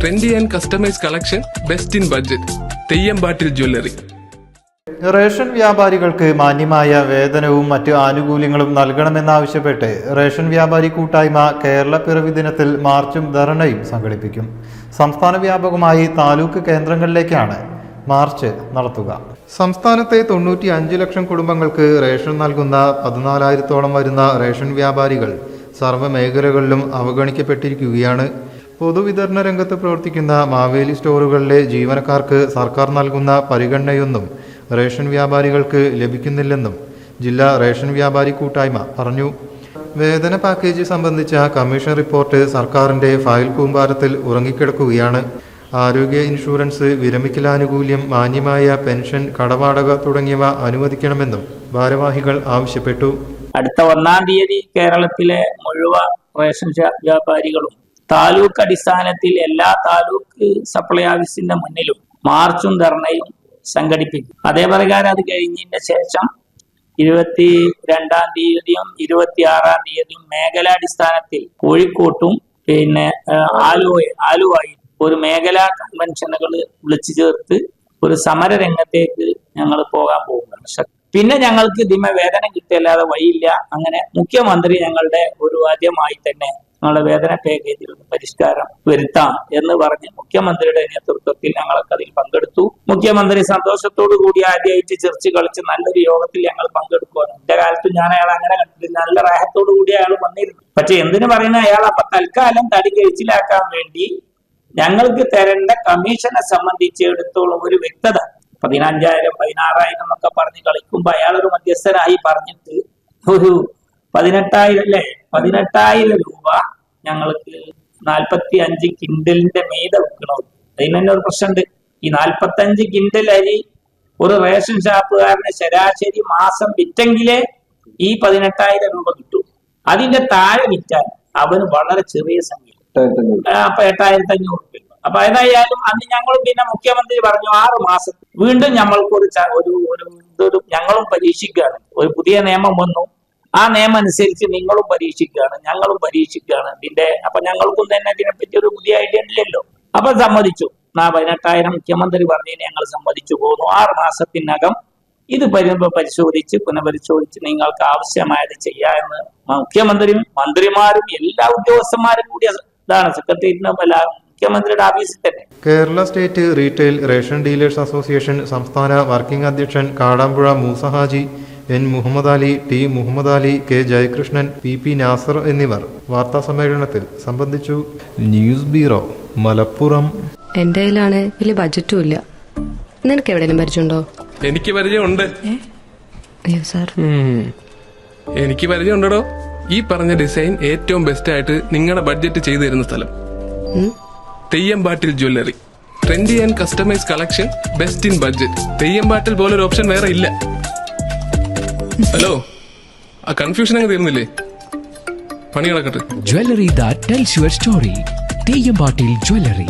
Trendy and customise collection best in budget Theyyampattil jewellery ration വ്യാപാരികൾക്ക് മാന്യമായ വേതനവും മറ്റ് ആനുകൂല്യങ്ങളും നൽകണമെന്നാവശ്യപ്പെട്ട് റേഷൻ വ്യാപാരി കൂട്ടായ്മ കേരള പിറവി ദിനത്തിൽ മാർച്ചും ധർണയും സംഘടിപ്പിക്കും. സംസ്ഥാന വ്യാപകമായി താലൂക്ക് കേന്ദ്രങ്ങളിലേക്കാണ് മാർച്ച് നടത്തുക. സംസ്ഥാനത്തെ തൊണ്ണൂറ്റി അഞ്ച് ലക്ഷം കുടുംബങ്ങൾക്ക് റേഷൻ നൽകുന്ന പതിനാലായിരത്തോളം വരുന്ന റേഷൻ വ്യാപാരികൾ സർവ മേഖലകളിലും അവഗണിക്കപ്പെട്ടിരിക്കുകയാണ്. പൊതുവിതരണ രംഗത്ത് പ്രവർത്തിക്കുന്ന മാവേലി സ്റ്റോറുകളിലെ ജീവനക്കാർക്ക് സർക്കാർ നൽകുന്ന പരിഗണനയൊന്നും റേഷൻ വ്യാപാരികൾക്ക് ലഭിക്കുന്നില്ലെന്നും ജില്ലാ റേഷൻ വ്യാപാരി കൂട്ടായ്മ പറഞ്ഞു. വേതന പാക്കേജ് സംബന്ധിച്ച കമ്മീഷൻ റിപ്പോർട്ട് സർക്കാരിന്റെ ഫയൽ കൂമ്പാരത്തിൽ ഉറങ്ങിക്കിടക്കുകയാണ്. ആരോഗ്യ ഇൻഷുറൻസ് വിരമിക്കലാനുകൂല്യം മാന്യമായ പെൻഷൻ കടവാടക തുടങ്ങിയവ അനുവദിക്കണമെന്നും ഭാരവാഹികൾ ആവശ്യപ്പെട്ടു. അടുത്ത ഒന്നാം തീയതി കേരളത്തിലെ മുഴുവൻ റേഷൻ വ്യാപാരികളും താലൂക്ക് അടിസ്ഥാനത്തിൽ എല്ലാ താലൂക്ക് സപ്ലൈ ഓഫീസിന്റെ മുന്നിലും മാർച്ചും ധർണയും സംഘടിപ്പിക്കും. അതേ പ്രകാരം അത് കഴിഞ്ഞതിന്റെ ശേഷം ഇരുപത്തി രണ്ടാം തീയതിയും ഇരുപത്തി ആറാം തീയതിയും മേഖലാടിസ്ഥാനത്തിൽ കോഴിക്കോട്ടും പിന്നെ ആലുവ ആലുവായി ഒരു മേഖലാ കൺവെൻഷനുകൾ വിളിച്ചു ചേർത്ത് ഒരു സമര രംഗത്തേക്ക് ഞങ്ങൾ പോകാൻ പോകുകയാണ് ശ- പിന്നെ ഞങ്ങൾക്ക് ഇതിമ വേതനം കിട്ടിയല്ലാതെ വഴിയില്ല. അങ്ങനെ മുഖ്യമന്ത്രി ഞങ്ങളുടെ ഒരു ആദ്യമായി തന്നെ ഞങ്ങളുടെ വേദന പാക്കേജിൽ പരിഷ്കാരം വരുത്താം എന്ന് പറഞ്ഞ് മുഖ്യമന്ത്രിയുടെ നേതൃത്വത്തിൽ ഞങ്ങൾക്ക് അതിൽ പങ്കെടുത്തു. മുഖ്യമന്ത്രി സന്തോഷത്തോടു കൂടി ആദ്യമായിട്ട് ചെറിച്ച് കളിച്ച് നല്ലൊരു യോഗത്തിൽ ഞങ്ങൾ പങ്കെടുക്കുകയാണ് എന്റെ കാലത്ത് ഞാൻ അയാൾ അങ്ങനെ കണ്ടിട്ടില്ല. നല്ല റാഹത്തോടു കൂടി അയാൾ വന്നിരുന്നു. പക്ഷെ എന്തിനു പറയുന്ന അയാൾ അപ്പൊ തൽക്കാലം തടി കഴിച്ചിലാക്കാൻ വേണ്ടി ഞങ്ങൾക്ക് തരേണ്ട കമ്മീഷനെ സംബന്ധിച്ച് എടുത്തോളം ഒരു വ്യക്തത പതിനഞ്ചായിരം പതിനാറായിരം എന്നൊക്കെ പറഞ്ഞ് കളിക്കുമ്പോ അയാളൊരു മധ്യസ്ഥനായി പറഞ്ഞിട്ട് ഒരു പതിനെട്ടായിരം അല്ലേ? പതിനെട്ടായിരം രൂപ ഞങ്ങൾക്ക് നാൽപ്പത്തി അഞ്ച് കിൻഡലിന്റെ മീത വിൽക്കണം. അതിന് തന്നെ ഒരു പ്രശ്നമുണ്ട്. ഈ നാൽപ്പത്തി അഞ്ച് കിൻഡൽ അരി ഒരു റേഷൻ ഷാപ്പുകാരന് ശരാശരി മാസം വിറ്റെങ്കിലേ ഈ പതിനെട്ടായിരം രൂപ കിട്ടും. അതിന്റെ താഴെ വിറ്റാൽ അവന് വളരെ ചെറിയ സംഖ്യ. അപ്പൊ എട്ടായിരത്തി അഞ്ഞൂറ് രൂപ അപ്പൊ ഏതായാലും അന്ന് ഞങ്ങളും പിന്നെ മുഖ്യമന്ത്രി പറഞ്ഞു ആറ് മാസം. വീണ്ടും ഞമ്മൾക്ക് ഒരു ഒരു ഒരു ഞങ്ങളും പരീക്ഷിക്കുകയാണ്. ഒരു പുതിയ നിയമം വന്നു. ആ നിയമം അനുസരിച്ച് നിങ്ങളും പരീക്ഷിക്കുകയാണ് ഞങ്ങളും പരീക്ഷിക്കുകയാണ്. ഇതിന്റെ അപ്പൊ ഞങ്ങൾക്കും തന്നെ ഇതിനെപ്പറ്റി ഒരു പുതിയ ഐഡിയ ഇല്ലല്ലോ. അപ്പൊ സമ്മതിച്ചു. നാ പതിനെട്ടായിരം മുഖ്യമന്ത്രി പറഞ്ഞതിന് ഞങ്ങൾ സമ്മതിച്ചു പോകുന്നു. ആറ് മാസത്തിനകം ഇത് പരി- പരിശോധിച്ച് പുനഃപരിശോധിച്ച് നിങ്ങൾക്ക് ആവശ്യമായത് ചെയ്യാമെന്ന് മുഖ്യമന്ത്രിയും മന്ത്രിമാരും എല്ലാ ഉദ്യോഗസ്ഥന്മാരും കൂടി ഇതാണ് സെക്രട്ടേറിയറ്റിനും അല്ല മുഖ്യമന്ത്രിയുടെ ഓഫീസിൽ തന്നെ. Kerala state retail ration dealers association സംസ്ഥാന വർക്കിംഗ് അധ്യക്ഷൻ Kadampuzha Moosa Haji N Muhammad Ali T Muhammad Ali K Jayakrishnan P P Nasar എന്നിവർ വാർത്താ സമ്മേളനത്തിൽ സംബന്ധിച്ചു. News bureau Malappuram. എന്റെ കയ്യിലാണ് വലിയ ബജറ്റും ഇല്ല. നിനക്ക് എവിടെയെങ്കിലും പരിചയമുണ്ടോ? എനിക്ക് പരിചയമുണ്ട്. അയ്യോ സാർ എനിക്ക് പരിചയമുണ്ടോ ഈ പറഞ്ഞ ഡിസൈൻ ഏറ്റവും ബെസ്റ്റ് ആയിട്ട് നിങ്ങളുടെ ബഡ്ജറ്റ് ചെയ്തു തരുന്ന സ്ഥലം? Theyyampattil jewellery trendy and customise collection best in budget Theyyampattil ഒരു ഓപ്ഷൻ വേറെ ഇല്ല. ഹലോ ആ കൺഫ്യൂഷൻ അങ്ങ് തീർന്നില്ലേ? പണി കിടക്കട്ടെ jewellery that tells your story T M Patil jewellery